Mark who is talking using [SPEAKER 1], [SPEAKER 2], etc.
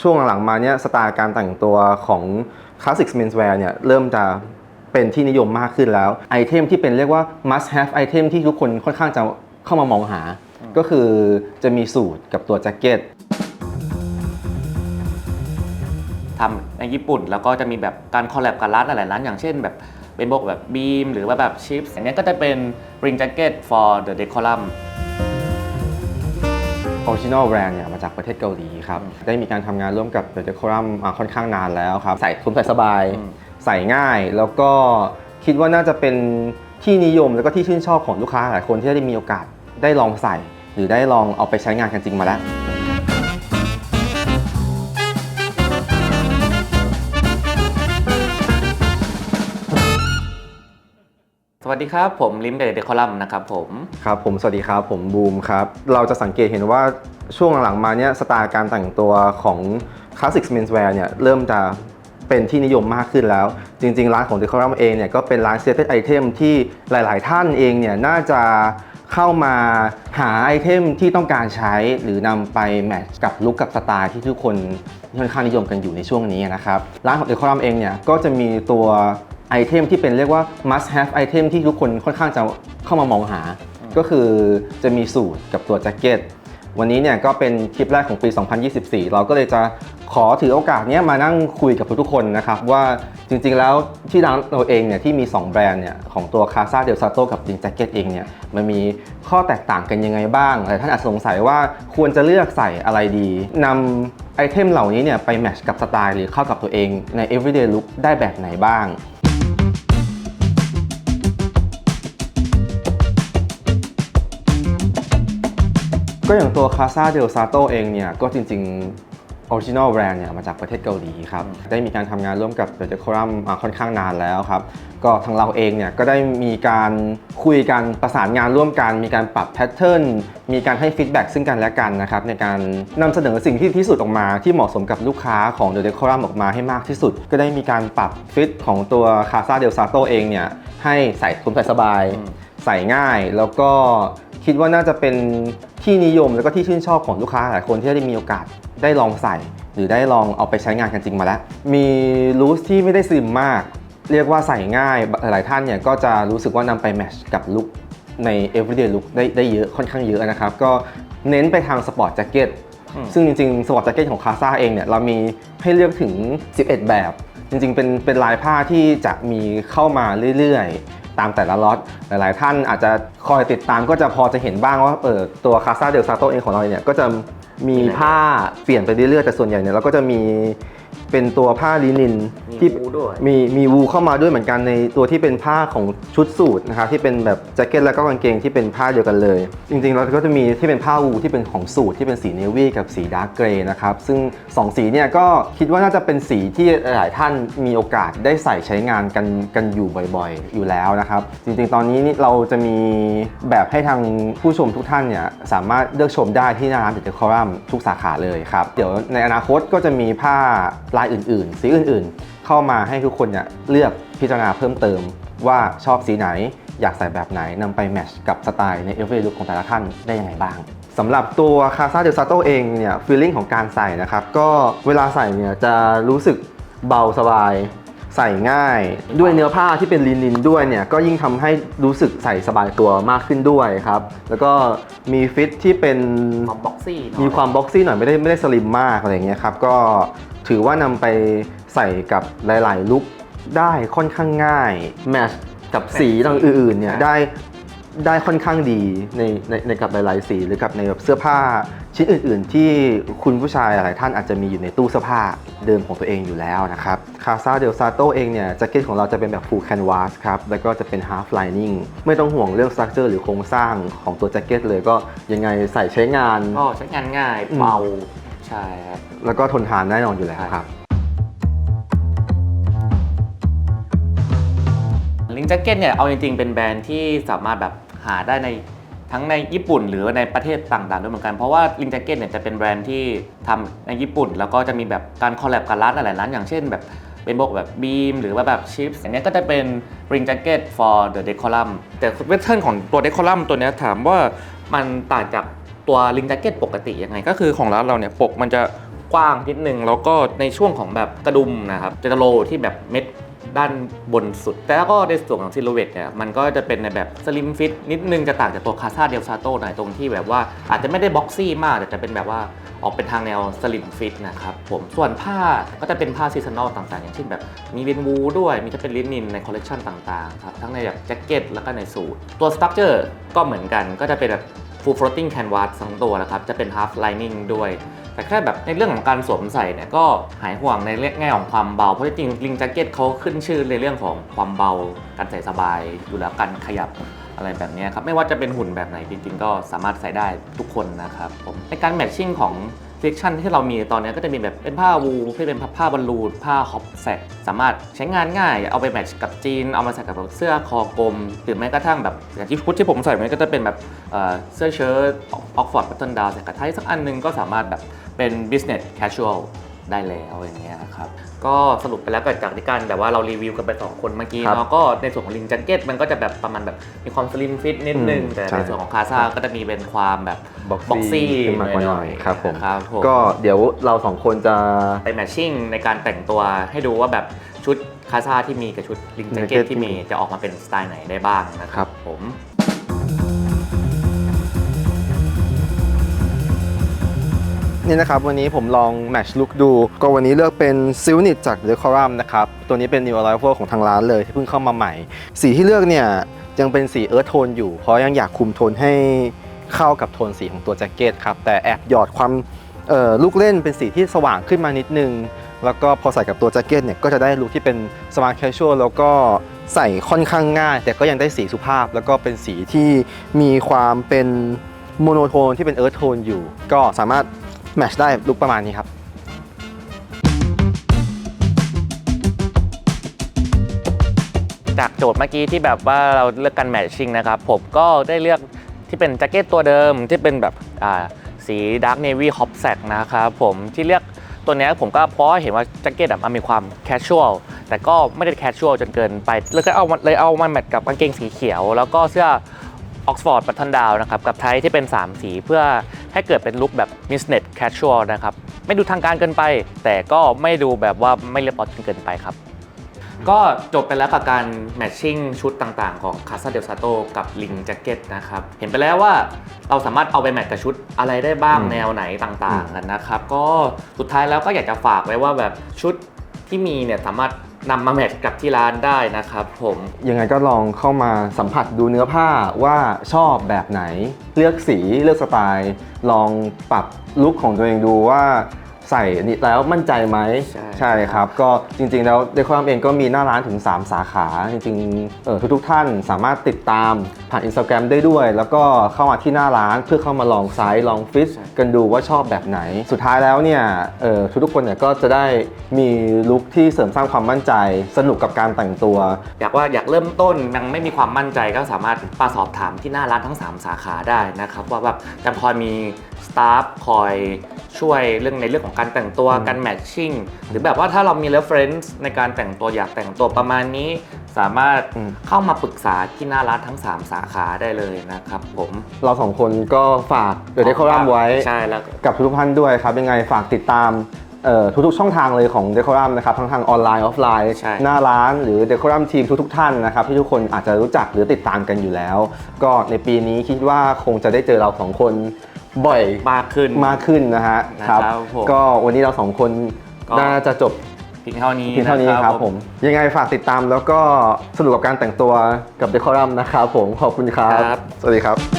[SPEAKER 1] ช่วงหลังๆมาเนี่ยสไตล์การแต่งตัวของคลาสสิก menswear เนี่ยเริ่มจะเป็นที่นิยมมากขึ้นแล้วไอเทมที่เป็นเรียกว่า must have ไอเทมที่ทุกคนค่อนข้างจะเข้ามามองหา ก็คือจะมีสูทกับตัวแจ็คเก็ต
[SPEAKER 2] ทำในญี่ปุ่นแล้วก็จะมีแบบการคอลแลบกับร้านหลายๆร้านอย่างเช่นแบบเป็นพวกแบบบีมหรือว่าแบบชิปส์อย่างเนี้ยก็จะเป็น ring jacket for the decorum
[SPEAKER 1] ออริจินอลแบรนด์เนี่ยมาจากประเทศเกาหลีครับ ได้มีการทำงานร่วมกับ The Decorum มาค่อนข้างนานแล้วครับ ใส่สวมใส่สบาย
[SPEAKER 2] อืม
[SPEAKER 1] ใส่ง่าย แล้วก็คิดว่าน่าจะเป็นที่นิยมแล้วก็ที่ชื่นชอบของลูกค้าหลายคนที่ได้มีโอกาสได้ลองใส่ หรือได้ลองเอาไปใช้งานกันจริงมาแล้ว
[SPEAKER 2] วัสดีครับ ผมลิมเดอะเดคอลัมนะครับผม
[SPEAKER 1] ครับผมสวัสดีครับผมบูมครับ เราจะสังเกตเห็นว่าช่วงหลังๆมาเนี่ยสไตล์การแต่งตัวของคลาสสิก menswear เนี่ยเริ่มจะเป็นที่นิยมมากขึ้นแล้ว จริง ๆ ร้านของ Decorum เองเนี่ยก็เป็นร้าน stated item ที่หลาย ๆ ท่านเองเนี่ยน่าจะเข้ามาหาไอเทมที่ต้องการใช้หรือนำไปแมทช์กับลุคกับสไตล์ที่ทุกคนค่อนข้างนิยมกันอยู่ในช่วงนี้นะครับ ร้านของ Decorum เองเนี่ยก็จะมีตัว ไอเทมที่เป็นเรียกว่า must have item ที่ทุกคนค่อนข้างจะเข้ามามองหา ก็คือจะมีสูทกับตัวแจ็คเก็ต วันนี้เนี่ยก็เป็นคลิปแรกของปี 2024 เราก็เลยจะขอถือโอกาสเนี้ยมานั่งคุยกับทุกๆคนนะครับว่าจริงๆแล้วที่ร้านเราเองเนี่ยที่มี 2 แบรนด์เนี่ยของตัว Casa del Sato กับ Jean Jacket เองเนี่ยมันมีข้อแตกต่างกันยังไงบ้างหลายท่านอาจสงสัยว่าควรจะเลือกใส่อะไรดีนำไอเทมเหล่านี้เนี่ยไปแมทช์กับสไตล์หรือเข้ากับตัวเองใน everyday look ได้แบบไหนบ้าง ก็อย่างตัว Casa del Sato เองเนี่ย ก็จริง ๆ Original Brand เนี่ยมาจากประเทศเกาหลีครับ ได้มีการทำงานร่วมกับ The Decorum มาค่อนข้างนานแล้วครับ ก็ทางเราเองเนี่ย ก็ได้มีการคุยกันประสานงานร่วมกัน มีการปรับแพทเทิร์นมีการให้ฟีดแบ็กซึ่งกันและกันนะครับ ในการนำเสนอสิ่งที่ที่สุดออกมา ที่เหมาะสมกับลูกค้าของ The Decorum ออกมาให้มากที่สุด ก็ได้มีการปรับฟิตของตัว Casa del Sato เองเนี่ยให้ใส่สวมใส่สบาย
[SPEAKER 2] อืม
[SPEAKER 1] ใส่ง่ายแล้วก็ คิดว่าน่าจะเป็นที่นิยมแล้วก็ที่ชื่นชอบของลูกค้าหลายคนที่ได้มีโอกาสได้ลองใส่ หรือได้ลองเอาไปใช้งานกันจริงมาแล้ว มีลูสที่ไม่ได้ซึมมาก เรียกว่าใส่ง่ายหลายท่านเนี่ยก็จะรู้สึกว่านำไปแมทช์กับลุคใน everyday look ได้ได้เยอะค่อนข้างเยอะนะครับ ก็เน้นไปทางสปอร์ตแจ็คเก็ต
[SPEAKER 2] อืม
[SPEAKER 1] ซึ่งจริงๆสปอร์ตแจ็คเก็ตของคาซาเองเนี่ยเรามีให้เลือกถึง 11 แบบ จริงๆ เป็นเป็นลายผ้าที่จะมีเข้ามาเรื่อยๆ ตามแต่ละล็อตหลาย ๆ ท่านอาจจะคอยติดตามก็จะพอจะเห็นบ้างว่าเออตัวคาซาเดลซาโตเองของเราเนี่ยก็จะมีผ้าเปลี่ยนไปเรื่อยๆแต่ส่วนใหญ่เนี่ยเราก็จะมี เป็นตัวผ้าลินิน
[SPEAKER 2] มี
[SPEAKER 1] ที่
[SPEAKER 2] วูด้วย
[SPEAKER 1] มีมีวูเข้ามาด้วยเหมือนกันในตัวที่เป็นผ้าของชุดสูทนะครับที่เป็นแบบแจ็คเก็ตแล้วก็กางเกงที่เป็นผ้าเดียวกันเลย จริงๆเราก็จะมีที่เป็นผ้าวูที่เป็นของสูทที่เป็นสีเนวี่กับสีดาร์กเกรย์นะครับซึ่งสองสีเนี่ยก็คิดว่าน่าจะเป็นสีที่หลายท่านมีโอกาสได้ใส่ใช้งานกันกันอยู่บ่อยๆ อยู่แล้วนะครับ จริงๆ ตอนนี้นี่เราจะมีแบบให้ทางผู้ชมทุกท่านเนี่ยสามารถเลือกชมได้ที่หน้าร้านเดอะคอรัมทุกสาขาเลยครับ เดี๋ยวในอนาคตก็จะมีผ้าลายอื่นๆ สีอื่นๆ เข้ามาให้ทุกคนเนี่ยเลือกพิจารณาเพิ่มเติมว่าชอบสีไหน อยากใส่แบบไหนนำไปแมทช์กับสไตล์ในเอเวอเรสต์ของแต่ละท่านได้ยังไงบ้างสำหรับตัวคาซาเดลซาโตเองเนี่ยฟีลลิ่งของการใส่นะครับ ก็เวลาใส่เนี่ยจะรู้สึกเบาสบาย ใส่ง่าย ด้วยเนื้อผ้าที่เป็นลินินด้วยเนี่ยก็ยิ่งทำให้รู้สึกใส่สบายตัวมากขึ้นด้วยครับ แล้วก็มีฟิตที่เป็น
[SPEAKER 2] ความบ็อกซี่หน่อย
[SPEAKER 1] มีความบ็อกซี่หน่อยไม่ได้ไม่ได้สลิมมากอะไรอย่างเงี้ยครับก็ถือว่านำไปใส่กับหลาย ๆ ลุคได้ค่อนข้างง่ายแมทช์กับสีต่างอื่นๆเนี่ยได้ได้ค่อนข้างดีในในในกับหลายๆสีหรือกับในแบบเสื้อผ้า ชิ้นอื่น ๆ ที่คุณผู้ชายหลายท่านอาจจะมีอยู่ในตู้เสื้อผ้าเดิมของตัวเองอยู่แล้วนะครับคาซาเดลซาโตเองเนี่ยแจ็คเก็ตของเราจะเป็นแบบ full canvas ครับแล้วก็จะเป็น half lining ไม่ต้องห่วงเรื่อง structure หรือโครงสร้างของตัวแจ็คเก็ตเลยก็ยังไงใส่ใช้งาน
[SPEAKER 2] ก็ใช้งานง่าย
[SPEAKER 1] อืม
[SPEAKER 2] เบาใช่ครับ
[SPEAKER 1] แล้วก็ทนทานแน่นอนอยู่แล้วครับ
[SPEAKER 2] ลิงแจ็คเก็ตเนี่ยเอาจริงๆเป็นแบรนด์ที่สามารถแบบหาได้ใน ทั้งในญี่ปุ่นหรือในประเทศต่างๆด้วยเหมือนกัน เพราะว่าลิงแจ็คเก็ตเนี่ยจะเป็นแบรนด์ที่ทำในญี่ปุ่น แล้วก็จะมีแบบการคอลแลบกับร้านหลายๆร้านอย่างเช่นแบบเป็นพวกแบบบีมหรือว่าแบบชิปส์อย่างเนี้ก็จะเป็น ring jacket for the decorum แต่เวทเทิร์นของตัว decorum ตัวนี้ถามว่ามันต่างจากตัว ring jacket ปกติยังไง ก็คือของร้านเราเนี่ยปกมันจะกว้างนิดนึงแล้วก็ในช่วงของแบบกระดุมนะครับจะโลที่แบบเม็ด ด้านบนสุด แต่แล้วก็ในส่วนของซิลูเวตเนี่ยมันก็จะเป็นในแบบสลิมฟิตนิดนึงจะต่างจากตัวคาซาเดลซาโตหน่อยตรงที่แบบว่าอาจจะไม่ได้บ็อกซี่มาก แต่จะเป็นแบบว่าออกเป็นทางแนวสลิมฟิตนะครับผมส่วนผ้าก็จะเป็นผ้าซีซันอลต่างๆ อย่างเช่นแบบมีวินวูด้วยมีจะเป็นลินินในคอลเลกชันต่างๆครับทั้งในแบบแจ็คเก็ตแล้วก็ในสูทตัวสตั๊กเจอร์ก็เหมือนกันก็จะเป็นแบบ full floating canvas ทั้งตัวนะครับจะเป็น half lining ด้วย แต่แค่แบบในเรื่องของการสวมใส่เนี่ยก็หายห่วงในเรื่องแง่ของความเบา เพราะจริงๆลิงแจ็คเก็ตเขาขึ้นชื่อในเรื่องของความเบา การใส่สบายอยู่แล้วการขยับอะไรแบบนี้ครับ ไม่ว่าจะเป็นหุ่นแบบไหนจริงๆ ก็สามารถใส่ได้ทุกคนนะครับผมในการแมทชิ่งของเซกชันที่เรามีตอนนี้ก็จะมีแบบเป็นผ้าวูที่เป็นผ้าบอลลูนผ้าฮอปแซกสามารถใช้งานง่าย เอาไปแมทช์กับจีน เอามาใส่กับเสื้อคอกลม หรือแม้กระทั่งแบบอย่างที่ชุดที่ผมใส่มันก็จะเป็นแบบเสื้อเชิ้ตออกฟอร์ดบัตเทิลดาวใส่กับไทยสักอันหนึงก็สามารถแบบ เป็น business casual ได้แล้วอย่างเงี้ยครับ ก็สรุปไปแล้วก็จากที่การแบบว่าเรารีวิวกันไปสองคนเมื่อกี้
[SPEAKER 1] ครับ
[SPEAKER 2] เนาะก็ในส่วนของลิงแจ็คเก็ตมันก็จะแบบประมาณแบบมีความสลิมฟิตนิดนึง
[SPEAKER 1] อืม
[SPEAKER 2] แต่
[SPEAKER 1] ใช่
[SPEAKER 2] ในส่วนของคาซาก็จะมีเป็นความแบบ
[SPEAKER 1] บ็อก
[SPEAKER 2] บ็อกซี่
[SPEAKER 1] ซี่ขึ้นมากว่าหน่อยครับผม
[SPEAKER 2] ครับผม
[SPEAKER 1] ก็เดี๋ยวเราสองคนจะ
[SPEAKER 2] ไปแมทชิ่งในการแต่งตัวให้ดูว่าแบบชุดคาซาที่มีกับชุดลิงแจ็คเก็ต
[SPEAKER 1] Jacket
[SPEAKER 2] ที่มีจะออกมาเป็นสไตล์ไหนได้บ้างนะค
[SPEAKER 1] ครั
[SPEAKER 2] รับบผม
[SPEAKER 1] นี่นะครับวันนี้ผมลองแมทช์ลุคดู ก็วันนี้เลือกเป็นซิลนิตจากเดคอรัมนะครับ ตัวนี้เป็น New Arrival ของทางร้านเลยที่เพิ่งเข้ามาใหม่ สีที่เลือกเนี่ยยังเป็นสีเอิร์ธโทนอยู่ เพราะยังอยากคุมโทนให้เข้ากับโทนสีของตัวแจ็คเก็ตครับ แต่แอบหยอดความลูกเล่นเป็นสีที่สว่างขึ้นมานิดนึง แล้วก็พอใส่กับตัวแจ็คเก็ตเนี่ยก็จะได้ลุคที่เป็นสมาร์ทแคชชวลแล้วก็ใส่ค่อนข้างง่าย แต่ก็ยังได้สีสุภาพ แล้วก็เป็นสีที่มีความเป็นโมโนโทนที่เป็นเอิร์ธโทนอยู่ ก็สามารถ แมชได้ลุคประมาณนี้ครับ
[SPEAKER 2] จากโจทย์เมื่อกี้ที่แบบว่าเราเลือกกันแมทชิ่งนะครับ ผมก็ได้เลือกที่เป็นแจ็คเก็ตตัวเดิมที่เป็นแบบสีดาร์กเนวี่ฮอปแซกนะครับผมที่เลือกตัวนี้ผมก็เพราะเห็นว่าแจ็คเก็ตมันมีความแคชชวลแต่ก็ไม่ได้แคชชวลจนเกินไปเลยก็เอาเลยเอามาแมทกับกางเกงสีเขียว แล้วก็เสื้อออกซฟอร์ดบัทันดาวนะครับกับไทยที่เป็น 3 สีเพื่อ ให้เกิดเป็นลุคแบบมิสเน็ตแคชชวลนะครับ ไม่ดูทางการเกินไป แต่ก็ไม่ดูแบบว่าไม่เรียบร้อยจนเกินไปครับ ก็จบไปแล้วกับการแมทชิ่งชุดต่างๆ ของคาซาเดลซาโตกับลิงแจ็คเก็ตนะครับ เห็นไปแล้วว่าเราสามารถเอาไปแมทกับชุดอะไรได้บ้าง
[SPEAKER 1] อืม
[SPEAKER 2] แนวไหนต่างๆกันนะครับ ก็สุดท้ายแล้วก็อยากจะฝากไว้ว่าแบบชุดที่มีเนี่ยสามารถ นำมาแมทกับที่ร้านได้นะครับผม
[SPEAKER 1] ยังไงก็ลองเข้ามาสัมผัสดูเนื้อผ้าว่าชอบแบบไหน เลือกสีเลือกสไตล์ ลองปรับลุคของตัวเองดูว่า ใส่นี่แล้วมั่นใจไหม
[SPEAKER 2] ใช่
[SPEAKER 1] ครับ ก็จริงๆแล้วเดคอรัมเองก็มีหน้าร้านถึง 3 สาขา จริงๆเออทุกๆท่านสามารถติดตามผ่าน Instagram ได้ด้วย แล้วก็เข้ามาที่หน้าร้านเพื่อเข้ามาลองไซส์ลองฟิตกันดูว่าชอบแบบไหน สุดท้ายแล้วเนี่ยเออทุกๆคนเนี่ยก็จะได้มีลุคที่เสริมสร้างความมั่นใจ สนุกกับการแต่งตัว
[SPEAKER 2] อยากว่าอยากเริ่มต้นยังไม่มีความมั่นใจก็สามารถมาสอบถามที่หน้าร้านทั้ง 3 สาขาได้นะครับว่าแบบจะคอยมีสตาฟคอยช่วยเรื่องในเรื่องของการแต่งตัวการแมทชิ่งหรือแบบว่าถ้าเรามี reference ในการแต่งตัวอยากแต่งตัวประมาณนี้ สามารถ
[SPEAKER 1] อืม
[SPEAKER 2] เข้ามาปรึกษาที่หน้าร้านทั้ง 3 สาขาได้เลยนะครับผม
[SPEAKER 1] เราสองคนก็ฝากเด e เดคอรัมไว้
[SPEAKER 2] ใช่แล้ว
[SPEAKER 1] กับทุกๆท่านด้วยครับยังไงฝากติดตามเอ่อทุกๆช่องทางเลยของเดคอรัมนะครับทั้งทางออนไลน์ออฟไลน์
[SPEAKER 2] ใช่
[SPEAKER 1] หน้าร้านหรือเดคอรัมทีมทุกๆท่านนะครับที่ทุกคนอาจจะรู้จักหรือติดตามกันอยู่แล้ว ก็ในปีนี้คิดว่าคงจะได้เจอเราสองคน บ่อย
[SPEAKER 2] มากขึ้น
[SPEAKER 1] มากขึ้นนะฮะ
[SPEAKER 2] นะครับผม
[SPEAKER 1] ก็วันนี้เราสองคน
[SPEAKER 2] ก็
[SPEAKER 1] น่าจะจบ
[SPEAKER 2] เพียงเท่านี้
[SPEAKER 1] เพียงเท่านี้
[SPEAKER 2] นะครับ
[SPEAKER 1] ผม ยังไงฝากติดตามแล้วก็สนุกกับการแต่งตัวกับเดคอรัมนะครับผมขอบคุณครับสวัสดีครับ